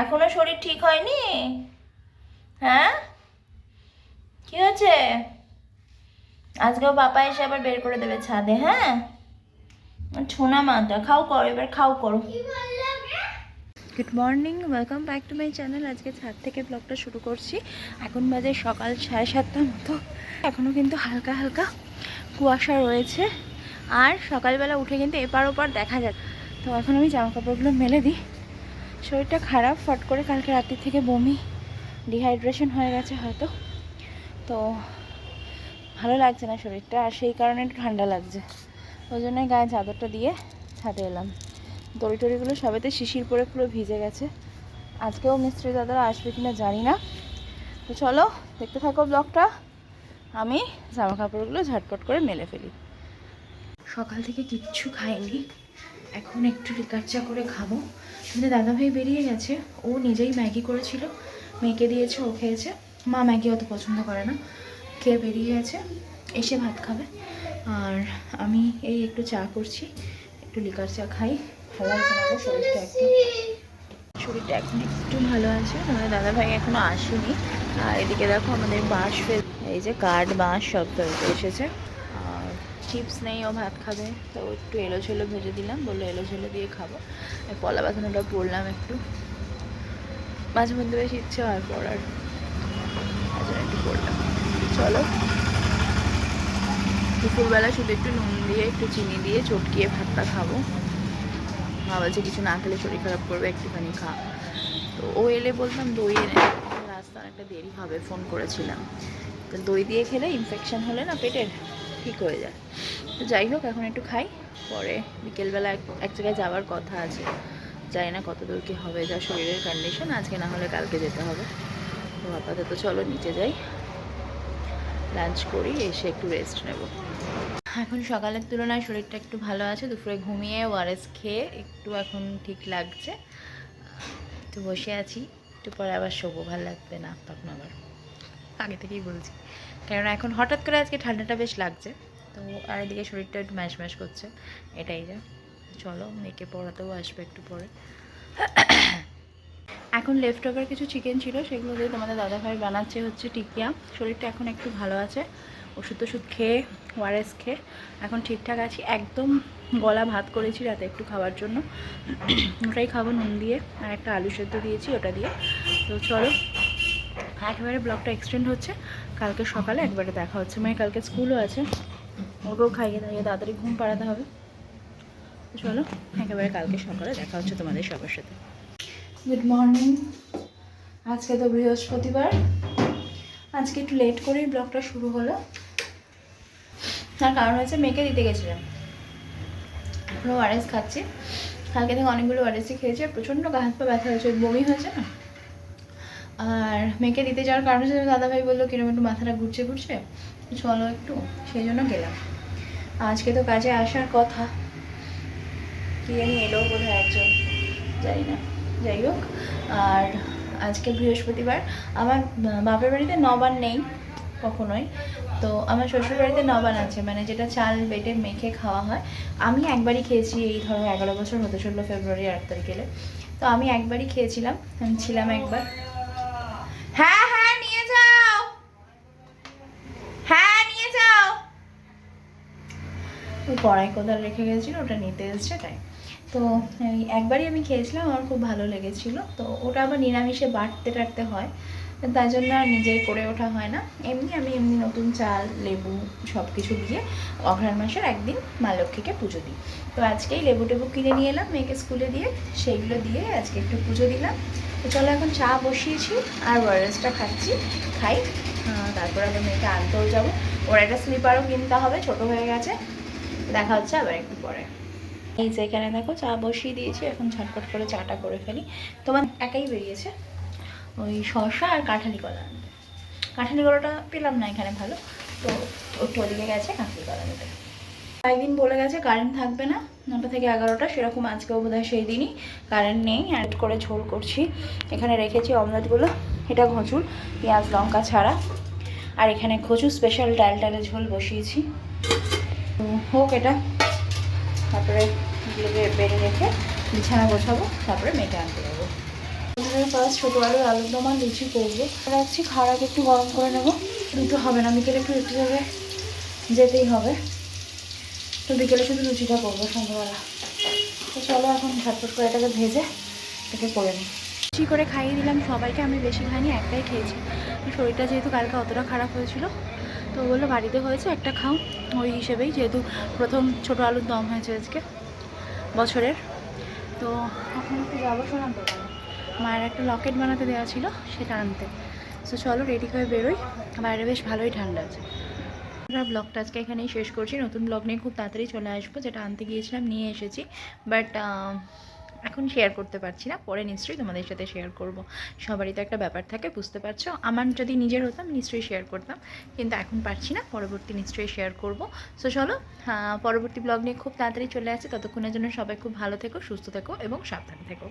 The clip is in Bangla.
এখনও শরীর ঠিক হয়নি? হ্যাঁ? কি হয়েছে? আজকেও বাবা এসে আবার বের করে দেবে ছাদে হ্যাঁ? ছোনা মাটা খাও করো, এবার খাও করো। Good morning welcome back to my channel আজকে ছাদ থেকে ব্লগটা শুরু করছি। এখন বাজে সকাল সাড়ে সাতটার মতো। এখনও কিন্তু হালকা হালকা কুয়াশা রয়েছে। আর সকালবেলা উঠে কিন্তু এপার ওপার দেখা যায় তো এখন আমি জামা কাপড়গুলো মেলে দিই। শরীরটা খারাপ, ফট করে কালকে রাত্রি থেকে বমি ডিহাইড্রেশন হয়ে গেছে হয়তো। তো ভালো লাগছে না শরীরটা, আর সেই কারণে একটু ঠান্ডা লাগছে। ওই জন্যই গায়ে চাদরটা দিয়ে ছাদে এলাম। দড়ি টড়িগুলো সবেতে শিশির পরে পুরো ভিজে গেছে। আজকেও মিস্ত্রি দাদারা আসবে কিনা জানি না। তো চলো, দেখতে থাকো ব্লগটা। আমি জামা কাপড়গুলো ঝটপট করে মেলে ফেলি। সকাল থেকে কিচ্ছু খাইনি। এখন একটু লিকার চা করে খাব। কিন্তু দাদাভাই বেরিয়ে গেছে। ও নিজেই ম্যাগি করেছিল। মেয়েকে দিয়েছে, ও খেয়েছে। মা ম্যাগি অত পছন্দ করে না। খেয়ে বেরিয়ে গেছে, এসে ভাত খাবে। আর আমি এই একটু চা করছি, একটু লিকার চা খাই। শরীরটা একটু শরীরটা এখন একটু ভালো আছে আমাদের দাদাভাই এখনও আসেনি। আর এদিকে দেখো আমাদের বাঁশ ফেল এই যে কাঠ, বাঁশ সব তৈরি এসেছে চিপস নেই, ও ভাত খাবে। তো একটু এলো ছেলো ভেজে দিলাম, বলল এলো ছেলো দিয়ে খাব। পলা বাঁধানোটা পড়লাম একটু। মাঝে মধ্যে বেশ ইচ্ছে হয় পড়ার। একটু পড়লাম চলো। দুপুরবেলা শুধু একটু নুন দিয়ে, একটু চিনি দিয়ে চটকিয়ে ভাতটা খাব। মা বলছে, কিছু না খেলে শরীর খারাপ করবে, একটুখানি খা। তো ও এলে বলতাম দই এনে রাস্তা অনেকটা দেরি হবে, ফোন করেছিলাম। তো দই দিয়ে খেলে ইনফেকশন হলে না পেটের ঠিক হয়ে যায়। তো যাই হোক, এখন একটু খাই। পরে বিকেলবেলা এক জায়গায় যাওয়ার কথা আছে। জানি না কত দূর কি হবে যা শরীরের কন্ডিশন আজকে না হলে কালকে যেতে হবে। তো আপাতত চলো নিচে যাই। লাঞ্চ করি, এসে একটু রেস্ট নেব। এখন সকালের তুলনায় শরীরটা একটু ভালো আছে, দুপুরে ঘুমিয়ে ওয়ারেস খেয়ে একটু এখন ঠিক লাগছে। একটু বসে আছি, একটু পরে আবার শোবো, ভালো লাগবে না তখন আবার। আগে থেকেই বলছি। কেননা এখন হঠাৎ করে আজকে ঠান্ডাটা বেশ লাগছে। তো আর এদিকে শরীরটা একটু ম্যাশ ম্যাশ করছে। এটাই যা। চলো, মেয়েকে পড়াতেও আসবে একটু পরে। এখন লেফট ওভার কিছু চিকেন ছিল, সেগুলো দিয়ে তোমাদের দাদাভাই বানাচ্ছে হচ্ছে টিকিয়া। শরীরটা এখন একটু ভালো আছে। ওষুধ ওষুধ খেয়ে ওয়ারেস খেয়ে এখন ঠিকঠাক আছি। একদম গলা ভাত করেছি রাতে একটু খাওয়ার জন্য। ওটাই খাব নুন দিয়ে। আর একটা আলু সেদ্ধ দিয়েছি, ওটা দিয়ে। তো চলো একেবারে ব্লগটা এক্সটেন্ড হচ্ছে। কালকে সকালে একবারে দেখা হচ্ছে। মানে কালকে স্কুলও আছে। ওকেও খাইয়ে দাইয়ে তাড়াতাড়ি ঘুম পাড়াতে হবে। চলো, একেবারে কালকে সকালে দেখা হচ্ছে তোমাদের সবার সাথে। গুড মর্নিং আজকে তো বৃহস্পতিবার। আজকে একটু লেট করেই ব্লগটা শুরু হলো। তার কারণ হচ্ছে মেয়েকে দিতে গেছিলাম। এখনও ওয়ারেস খাচ্ছি। কালকে থেকে অনেকগুলো ওয়ারেসই খেয়েছি। আর প্রচণ্ড গা হাত পা ব্যথা হয়েছে, বমি হয়েছে না? আর মেয়েকে দিতে যাওয়ার কারণ হচ্ছে দাদাভাই বলল, কীরকম একটু মাথাটা ঘুরছে ঘুরছে? চলো একটু সেই জন্য গেলাম। আজকে তো কাজে আসার কথা। কি জানি এলো বোধ হয় একজন, জানি না। যাই হোক, আর আজকে বৃহস্পতিবার, আমার বাপের বাড়িতে নবান নেই কখনোই। তো আমার শ্বশুর বাড়িতে নবান আছে মানে যেটা চাল বেটে মেখে খাওয়া হয়। আমি একবারই খেয়েছি এই ধরো এগারো বছর হতে চলল ফেব্রুয়ারি আট তারিখ। এলে তো আমি একবারই খেয়েছিলাম, আমি ছিলাম একবার। হ্যাঁ হ্যাঁ নিয়ে যাও। হ্যাঁ নিয়ে যাও। ওই কড়াই কোদাল রেখে গেছিল, ওটা নিতে এসছে, তাই। তো একবারই আমি খেয়েছিলাম, আমার খুব ভালো লেগেছিল। তো ওটা আবার নিরামিষে বাটতে টাটতে হয়। তাই জন্য আর নিজে করে ওঠা হয় না। এমনি আমি এমনি নতুন চাল, লেবু সব কিছু দিয়ে অঘ্রাণ মাসের একদিন মা লক্ষ্মীকে পুজো দিই। তো আজকেই লেবু টেবু কিনে নিয়ে এলাম মেয়েকে স্কুলে দিয়ে, সেইগুলো দিয়ে আজকে একটু পুজো দিলাম। তো চলো এখন চা বসিয়েছি আর ওয়ারেসটা খাচ্ছি, খাই তারপর আবার মেয়েকে আনতেও যাব। ওর একটা স্লিপারও কিনতে হবে, ছোট হয়ে গেছে। দেখা হচ্ছে আবার একটু পরে। এই যে এখানে দেখো, চা বসিয়ে দিয়েছি, এখন ঝটপট করে চাটা করে ফেলি। তোমার একাই বেরিয়েছে? ওই শসা আর কাঁঠালি কলা আনতে। কাঁঠালি কলাটা পেলাম না এখানে ভালো। তো ওদিকে গেছে, কাঁঠালি কলা নিতে একদিন বলে গেছে কারেন্ট থাকবে না, নটা থেকে এগারোটা, সেরকম আজকেও বোধ সেই দিনই কারেন্ট নেই অ্যাড করে ঝোল করছি। এখানে রেখেছি অমলেটগুলো, এটা ঘচুর, পেঁয়াজ, লঙ্কা ছাড়া। আর এখানে কচু স্পেশাল ডাল ডালে ঝোল বসিয়েছি। হোক এটা, তারপরে বেড়ে রেখে বিছানা গোছাবো, তারপরে মেয়েকে আনতে যাব ফার্স্ট ছোটো আলুর আলুর দম আর লুচি করব। রাখছি, খাওয়ার একটু গরম করে নেব। দুটো হবে না, বিকেলে একটু একটু জায়গায় যেতেই হবে। তো বিকেলে শুধু লুচিটা করব সন্ধ্যাবেলা। তো চলো এখন ঝটপট করে এটাকে ভেজে এটাকে করে নিই। লুচি করে খাইয়ে দিলাম, সবাইকে আমি বেশি খাইনি, একটাই খেয়েছি। শরীরটা যেহেতু কালকে অতটা খারাপ হয়েছিল, তো বলল বাড়িতে হয়েছে, একটা খাও। ওই হিসেবেই যেহেতু প্রথম ছোটো আলুর দম হয়েছে আজকে, বছরের। তো এখন একটু যাব সোনার দোকানে মায়ের একটা লকেট বানাতে দেওয়া ছিল সেটা আনতে। সো চলো রেডি হয়ে বেরোই। বাইরে বেশ ভালোই ঠান্ডা আছে। আমরা ব্লগটা আজকে এখানেই শেষ করছি। নতুন ব্লগ নিয়ে খুব তাড়াতাড়ি চলে আসব, যেটা আনতে গিয়েছিলাম, নিয়ে এসেছি। বাট এখন শেয়ার করতে পারছি না। পরে নিশ্চয়ই তোমাদের সাথে শেয়ার করব। সবারই তো একটা ব্যাপার থাকে, বুঝতে পারছ? আমার যদি নিজের হতাম, নিশ্চয়ই শেয়ার করতাম। কিন্তু এখন পারছি না, পরবর্তী নিশ্চয়ই শেয়ার করব। সো চলো পরবর্তী ব্লগ নিয়ে খুব তাড়াতাড়ি চলে আসছে। ততক্ষণের জন্য সবাই খুব ভালো থেকো, সুস্থ থেকো এবং সাবধানে থেকো।